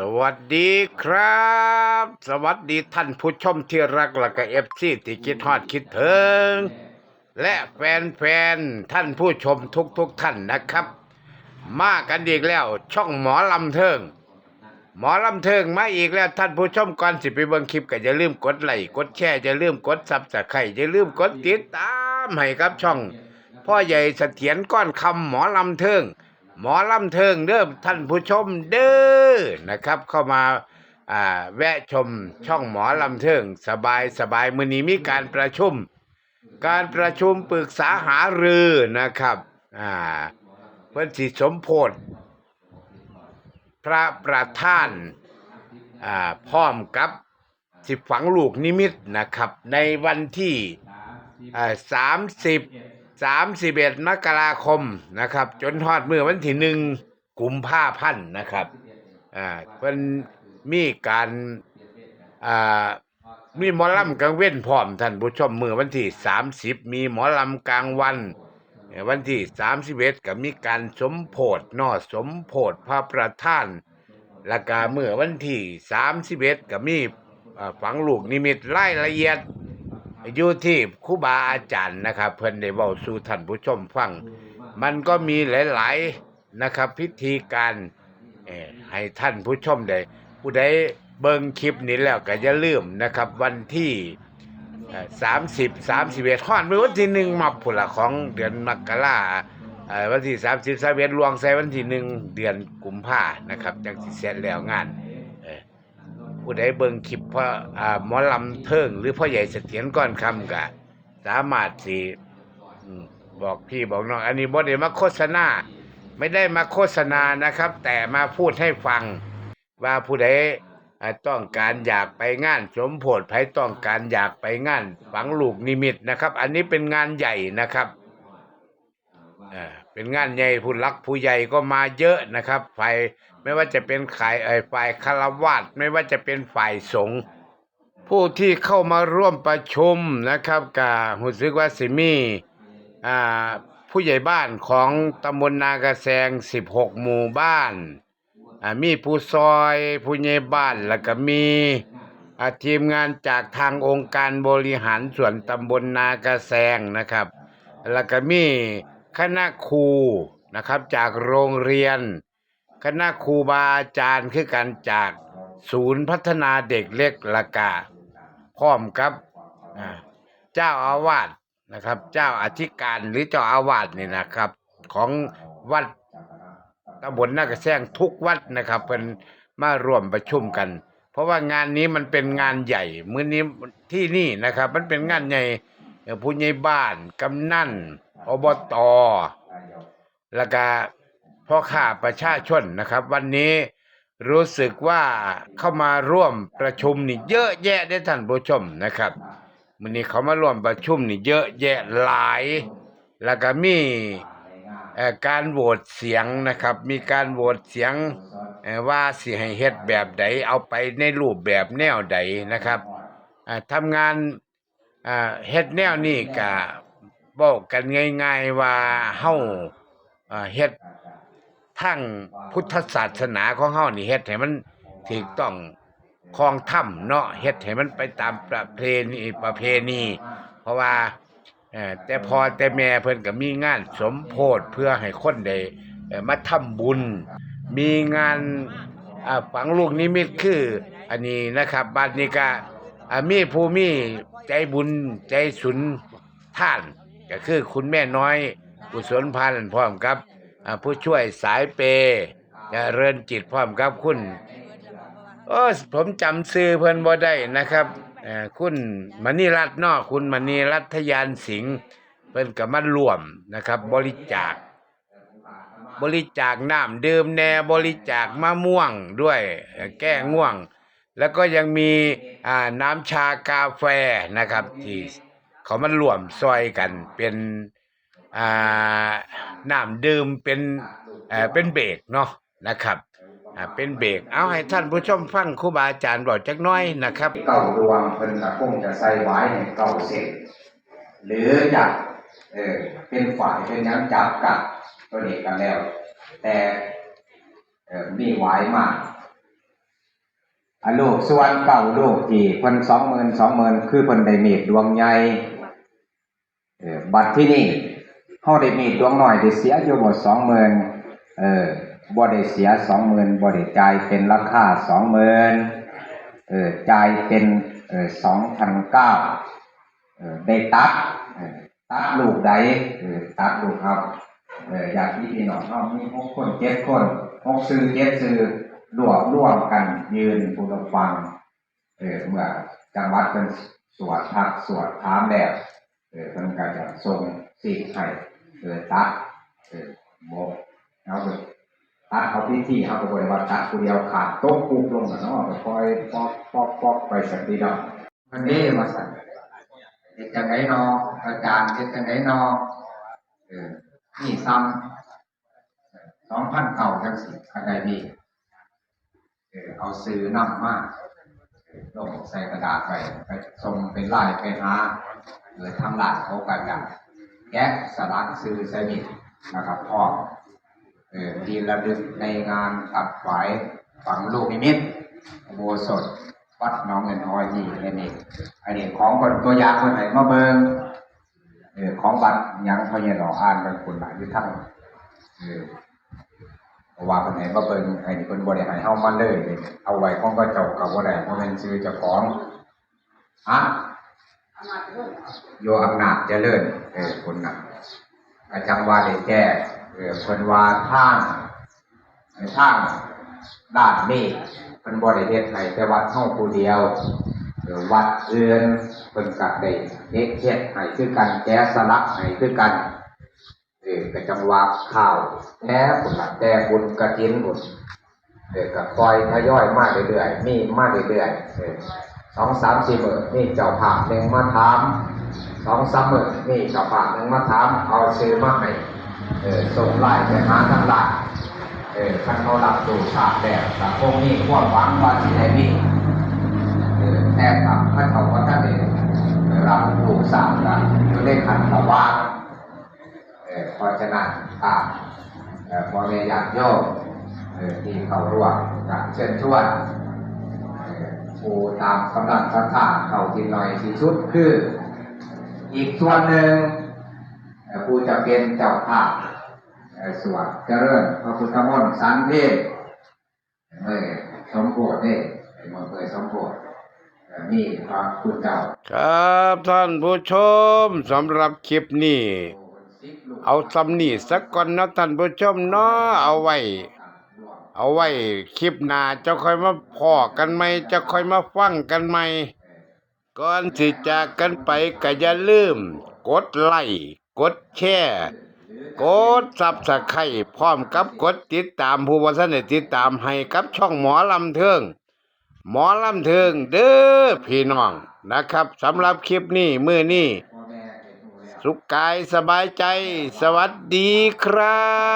สวัสดีครับ สวัสดีท่านผู้ชมที่รักและก็เอฟซีที่คิดฮอดคิดถึง และแฟนๆ ท่านผู้ชมทุกๆทท่านนะครับ มากันอีกแล้ว ช่องหมอลำเทิง หมอลำเทิงมาอีกแล้วท่านผู้ชมก่อนสิไปเบิ่งคลิปก็อย่าลืมกดไลค์กดแชร์อย่าลืมกดซับสไครต์อย่าลืมกดติดตามให้ครับช่อง พ่อใหญ่เสถียรก้อนคำหมอลำเทิง หมอลำเทิงเด้อท่านผู้ชมเด้อนะครับ เข้ามาอ่าแวะชมช่องหมอลำเทิง สบายสบายมื้อนี้มีการประชุม การประชุมปรึกษาหารือนะครับอ่าเพื่อนสิสมโพธิพระประธานอ่าพร้อมกับสิฝังลูกนิมิตนะครับ ในวันที่สามสิบ สามสิบเอ็ดมกราคมนะครับ จนทอดเมื่อวันที่หนึ่งกุมภาพันธ์นะครับอ่าเพิ่นมีการอ่ามีหมอลำกลางเว้นพร้อมท่านผู้ชมมือวันที่สามสิบมีหมอลำกลางวัน วันที่สามสิบเอ็ดก็มีการสมโพธนอสมโพธพระประธานและกาเมื่อวันที่สามสิบเอ็ดก็มีอ่อฝังลูกนิมิตรายละเอียด อยู่ที่ครูบาอาจารย์นะครับ เพิ่นได้เว้าสู่ท่านผู้ชมฟัง มันก็มีหลายๆนะครับ พิธีการเอ่อให้ท่านผู้ชมได้ผู้ใดเบิ่งคลิปนี้แล้วก็อย่าลืมนะครับ วันที่สามสิบสามสิบเอ็ดฮ้อนเมื่อวันที่หนึ่งมาผุละของเดือนมกราเอ่อวันที่สามสิบสามเอ็ดลวงใส่วันที่หนึ่งเดือนกุมภานะครับจังสิเสร็จแล้วงานเอ่อ ผู้ใดเบิ่งคลิปพ่ออ่าหมอลำเทิงหรือพ่อใหญ่เสถียรก้อนคำก็สามารถสิอืมบอกพี่บอกน้อง อันนี้บ่ได้มาโฆษณา ไม่ได้มาโฆษณานะครับ แต่มาพูดให้ฟัง ว่าผู้ใดอ่าต้องการอยากไปงาน สมโพธิไผต้องการอยากไปงาน ฝังลูกนิมิตนะครับ อันนี้เป็นงานใหญ่นะครับอ่าเป็นงานใหญ่ผู้รักผู้ใหญ่ก็มาเยอะนะครับฝ่าย ไม่ว่าจะเป็นขายเอ่อฝ่ายคารวาสไม่ว่าจะเป็นฝ่ายสงฆ์ผู้ที่เข้ามาร่วมประชุมนะครับกับหุสึกว่าสิมีอ่าผู้ใหญ่บ้านของตำบลนากระแซง 16 หมู่บ้านอ่ามีผู้ซอยผู้ใหญ่บ้านแล้วก็มีอาทีมงานจากทางองค์การบริหารส่วนตำบลนากระแซงนะครับ แล้วก็มีคณะครูนะครับจากโรงเรียน คณะครูบาอาจารย์คือกันจากศูนย์พัฒนาเด็กเล็กละกาพร้อมกับเจ้าอาวาสนะครับ เจ้าอธิการหรือเจ้าอาวาสนี่นะครับ ของวัดตำบลนากระแซงทุกวัดนะครับเพิ่นมาร่วมประชุมกัน เพราะว่างานนี้มันเป็นงานใหญ่มื้อนี้ที่นี่นะครับ มันเป็นงานใหญ่ผู้ใหญ่บ้านกำนันอบตแล้วก็ พ่อข้าประชาชนนะครับ วันนี้รู้สึกว่าเข้ามาร่วมประชุมนี่เยอะแยะได้ท่านผู้ชมนะครับมื้อนี้เขามาร่วมประชุมนี่เยอะแยะหลาย แล้วก็มีการโหวตเสียงนะครับ มีการโหวตเสียงว่าสิให้เฮ็ดแบบใดเอาไปในรูปแบบแนวใดนะครับอ่าทำงานเฮ็ดแนวนี้ก็บอกกันง่าย ๆว่าเฮาอ่าเฮ็ด ทางพุทธศาสนาของเฮานี่เฮ็ดให้มันถูกต้องครองธรรมเนาะเฮ็ดให้มันไปตามประเพณีประเพณี เพราะว่าเอ่อแต่พอแต่แม่เพิ่นก็มีงานสมโพธิเพื่อให้คนได้เอ่อมาทำบุญ มีงานอ่าฝังลูกนิมิตคือ อันนี้นะครับบัดนี้ก็อ่ามีผู้มีใจบุญใจสุนท่าน ก็คือคุณแม่น้อยกุศลพันธ์พร้อมกับอ่า ผู้ช่วยสายเปย์เจริญจิตพร้อมกับคุณโอ้ผมจำซื้อเพิ่นบ่ได้นะครับเอ่อคุณมณีรัตน์เนาะคุณมณีรัตยานสิงห์เพิ่นก็มาร่วมนะครับ บริจาค บริจาคน้ำดื่มแน่บริจาคมะม่วงด้วยเอ่อแก้ง่วง แล้วก็ยังมีอ่าน้ำชากาแฟนะครับ ที่เขามาร่วมซอยกันเป็น อ่าน้ำดื่มเป็นเอ่อเป็นเบรกเนาะนะครับอ่าเป็นเบรกเอาให้ท่านผู้ชมฟังครูบาอาจารย์บอกจักหน้อยนะครับ เก้าดวงเพิ่นก็คงจะใส่ไว้ในเก้าเส้นหรือจะเออเป็นฝ่ายเป็นหยังจับกับตัวเด็กกันแล้ว แต่เออมีไว้มากอันลูกส่วนเก่าลูกที่เพิ่นสองหมื่นสองหมื่นคือเพิ่นได้มีดดวงใหญ่เออบัดที่นี่ เฮาได้มีดวงหน้อยได้เสียอยู่บ่สองหมื่นเออบ่ได้เสียสองหมื่นบ่ได้จ่ายเป็นราคาสองหมื่นเออจ่ายเป็นเออสองพันเก้าเออได้ตัดเออตัดลูกใดเออตัดลูกครับเอออยากที่พี่น้องเฮามีหกคนเจ็ดคนหกซื้อเจ็ดซื้อรวบรวมกันยืนผู้รับฟังเออเมื่อจังหวัดเป็นสวดทักสวดถามแล้วเออเพิ่นก็จะส่งสิ่งให้ เออตัดเออโบกเอาไปตัดเขาพิธีเขาก็บริวารตัดผู้เดียวขาดโต๊ะปุ๊บลงกันเนาะก็ปล่อยปอกปอกปอกไปสักทีเดียววันนี้มาสั่นเฮ็ดจังไดนออาจารย์เฮ็ดจังไดนอเออนี่ซ้ำสองพันเก่าจังสิอันใดนี่เออเอาซื้อนำมาเออลงใส่กระดาษไปไปส่งเป็นลายไปหาหรือทำลายเขากันอย่าง แกะสลักซื้อส่มิดนะครับพ่อเออทีระลึกในงานตัดฝายฝังลูกนิมิตโบสถวัดน้องเงินอ้อยนี่อันนี้อันนี้ของคนตัวอย่างคนไหนมาเบิงเออของบัตรยังพอยังหล่ออ่านเป็นคนหลายอยู่ทั้งเออเพราะว่าคนไหนมาเบิ่งไอ้นี่เพิ่นบ่ได้ให้เฮามาเลย เอาไว้ของก็เจ้าก็บ่ได้เพราะมันชื่อเจ้าของฮะ โยอำนาจเจริญเออคนน่ะก็จังว่าได้แก้เออเพิ่นว่าทางในทางด้านนี้เพิ่นบ่ได้เฮ็ดให้แต่วัดเฮาผู้เดียวเออวัดเอื่นเพิ่นก็ได้เฮ็ดเฮ็ดให้คือกันแก้สลักให้คือกันเออก็จังหวะข่าวแท้บุญละแต่บุญกระถินบุญเออก็คอยทยอยมาเรื่อยๆมีมาเรื่อยๆเออ สองสามสี่หมื่นนี่เจ้าภาพหนึ่งมาถามสองสามหมื่นนี่เจ้าภาพหนึ่งมาถามเอาซื้อมาให้เออส่งไล่ไปหาทั้งหลายเออท่านเขารับดูฉากแบบแต่พวกนี้ความหวังว่าที่ไหนมีเออแต่กับพระเขาว่าท่านเองรับดูสามกันอยู่ในขันตะวันเอ่อเพราะฉะนั้นตามเอ่อพอแม่ญาติโยมเอ่อที่เขาร่วมกับเชิญชวน อ่อผู้ตามกำลังศรัทธาเข้าที่หน่อยที่สุดคือ อีกส่วนหนึ่งผู้จะเป็นเจ้าภาพสวดเจริญพระพุทธมนต์สันเทศเอ่อสมโพธิเนี่ยเมื่อเคยสมโพธินี่พระคุณเจ้าครับท่านผู้ชมสำหรับคลิปนี้ เอาสำนีสักก่อนนะท่านผู้ชมเนาะเอาไว้ เอาไว้คลิปหน้าจะค่อยมาพอกันไหมจะค่อยมาฟังกันไหมก่อนสิจากกันไปก็อย่าลืม กดไลค์กดแชร์กดซับสไครต์พร้อมกับกดติดตามผู้บ่ทันได้ติดตามให้กับช่องหมอลำเทิง หมอลำเทิงเด้อพี่น้องนะครับสำหรับคลิปนี้มื้อนี้สุขกายสบายใจ สวัสดีครับ